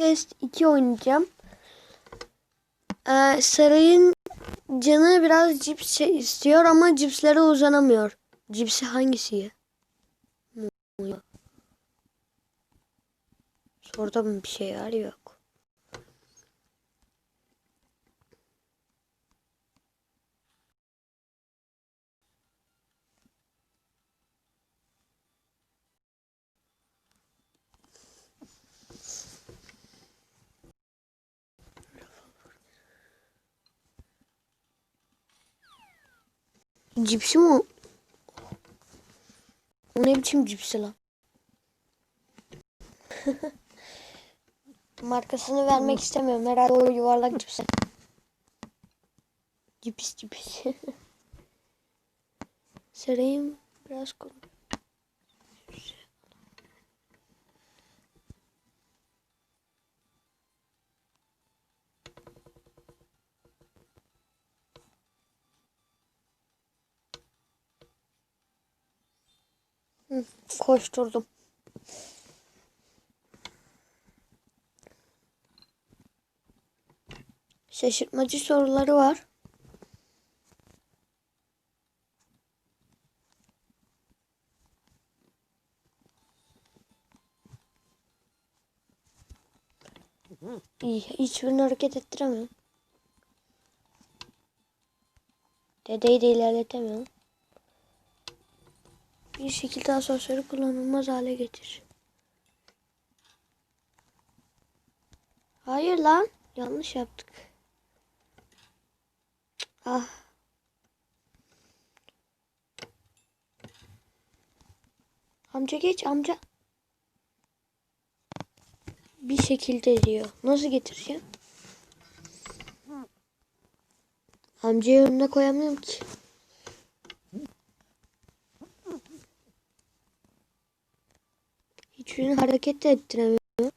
Test 2 oynayacağım. Ee, sarayın canı biraz cips istiyor ama cipslere uzanamıyor. Cipsi hangisi ya? Sorda mı bir şey var yok. Cipsi mi o? O ne biçim cipsi lan? Markasını vermek istemiyorum. Herhalde o yuvarlak cipsi. Cips cips. Sarayım biraz konu. Koşturdum. Şaşırtmacı soruları var. İyi, hiçbirini hareket ettiremiyorum. Dedeyi de ilerletemiyorum. Bir şekilde asansörü kullanılmaz hale getir. Hayır lan. Yanlış yaptık. Ah. Amca geç amca. Bir şekilde diyor. Nasıl getireceğim? Amcayı önüne koyamıyorum ki. Hiçbirini hareket de ettiremiyorum.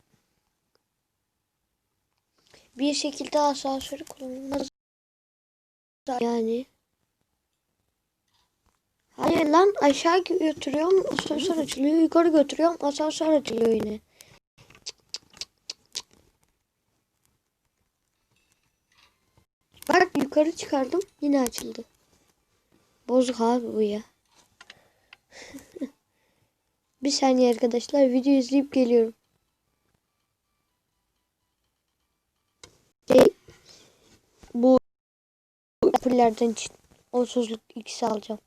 Bir şekilde asansörü kullanılmaz. Yani. Hayır lan aşağı götürüyorum asansör açılıyor. Yukarı götürüyorum asansör açılıyor yine. Bak yukarı çıkardım yine açıldı. Bozuk abi bu ya. Bir saniye arkadaşlar video izleyip geliyorum. Şey, bu aprillerden için onsuzluk ikisi alacağım.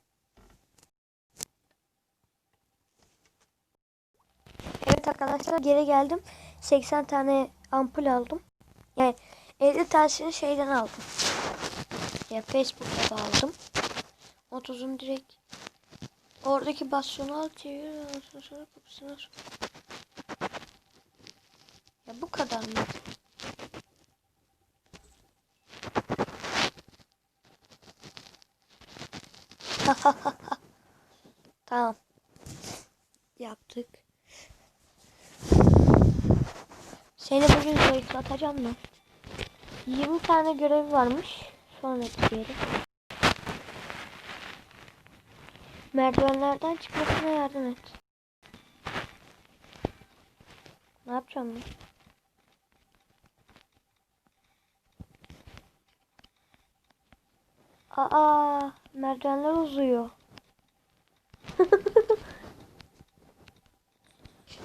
Evet arkadaşlar geri geldim. 80 tane ampul aldım. Yani 50 tanesini şeyden aldım. Ya Facebook'ta aldım. 30'un direkt oradaki basyonu al çevir. Sonra kapısına sok. Ya bu kadar mı? tamam. Yaptık. Seni bugün zayıflatacağım mı? 20 tane görev varmış. Sonra diyelim. Merdivenlerden çıkmasına yardım et. Ne yapacağım ben? Aa, merdivenler uzuyor.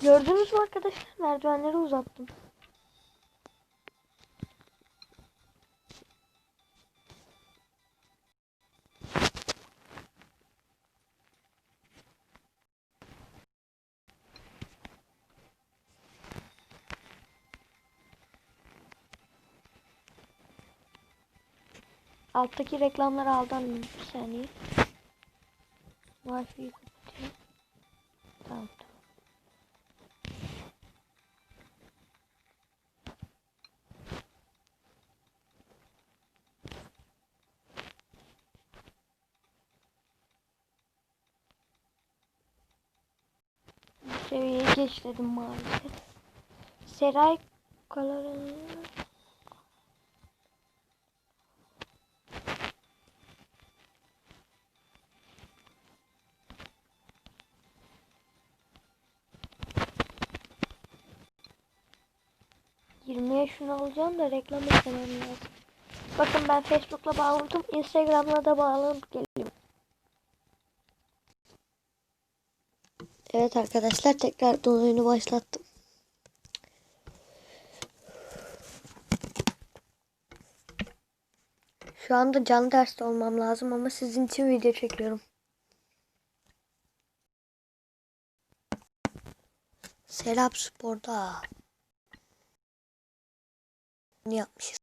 Gördünüz mü arkadaşlar? Merdivenleri uzattım. Alttaki reklamları aldan bir saniye. Wi-Fi'yi kapatayım. Tamam tamam. Bu seviyeyi geçledim maalesef. Seray Kalarını 20'ye şunu alacağım da reklam izlemem lazım. Bakın ben Facebook'la bağlandım. Instagram'la da bağlanıp geliyorum. Evet arkadaşlar tekrar oyunu başlattım. Şu anda canlı derste olmam lazım ama sizin için video çekiyorum. Selam Spor'da. Ne yapmışız?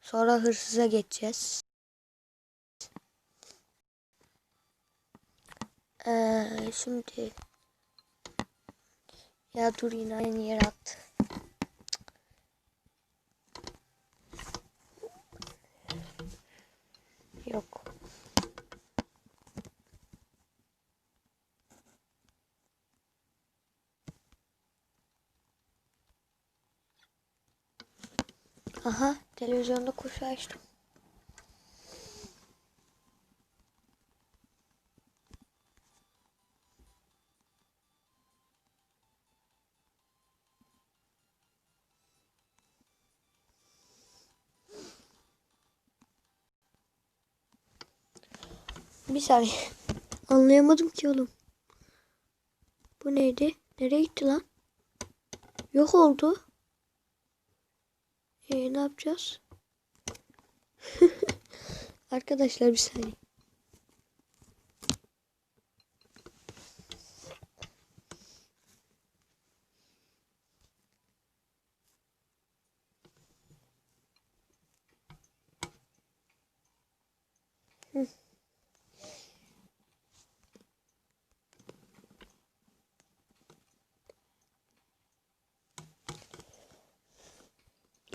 Sonra hırsıza geçeceğiz. Ee, şimdi ya dur yine aynı yere at. Yok. Aha televizyonda kuşu açtım. Bir saniye. Anlayamadım ki oğlum. Bu neydi? Nereye gitti lan? Yok oldu. Ee, ne yapacağız? Arkadaşlar bir saniye.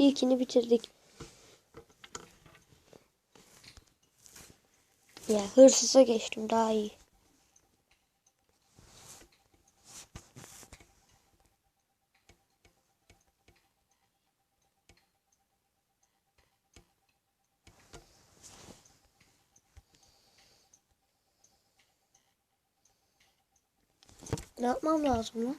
İlkini bitirdik. Ya hırsıza geçtim daha iyi. Ne yapmam lazım lan?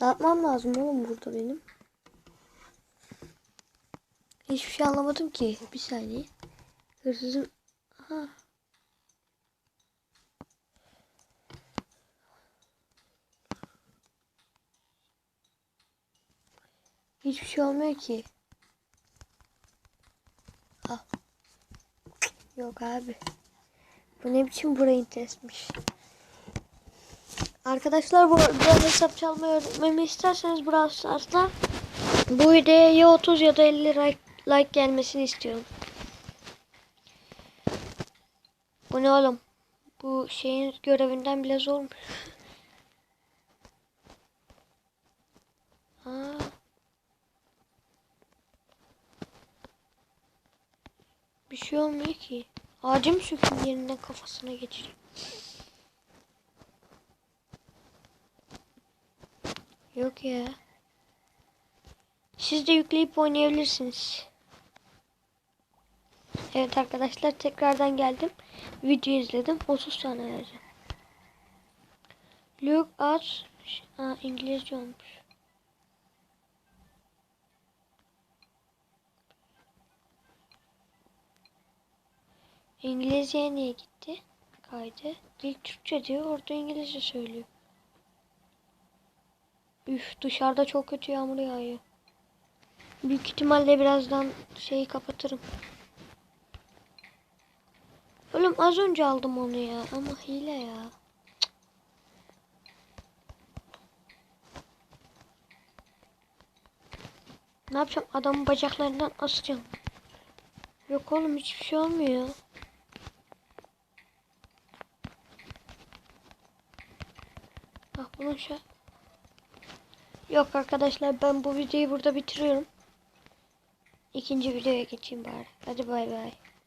Ne yapmam lazım oğlum burada benim? Hiçbir şey anlamadım ki. Bir saniye. Hırsızın... Aha. Hiçbir şey olmuyor ki. Al. Yok abi. Bu ne biçim brain testmiş. Arkadaşlar bu arada hesap çalmayı öğretmemi isterseniz Brawl Stars'ta bu videoya ya 30 ya da 50 like, like gelmesini istiyorum. Bu ne oğlum? Bu şeyin görevinden bile zormuş. Aa. Bir şey olmuyor ki. Ağacım söküm yerinden kafasına geçireyim. Yok ya. Siz de yükleyip oynayabilirsiniz. Evet arkadaşlar tekrardan geldim. Video izledim. 30 tane vereceğim. Look at Aa, İngilizce olmuş. İngilizceye niye gitti? Kaydı. Dil Türkçe diyor. Orada İngilizce söylüyor. Üf dışarıda çok kötü yağmur yağıyor. Büyük ihtimalle birazdan şeyi kapatırım. Oğlum az önce aldım onu ya ama hile ya. Ne yapacağım? Adamın bacaklarından asacağım. Yok oğlum hiçbir şey olmuyor. Bak bunun şey... Yok arkadaşlar ben bu videoyu burada bitiriyorum. ikinci videoya geçeyim bari. Hadi bay bay.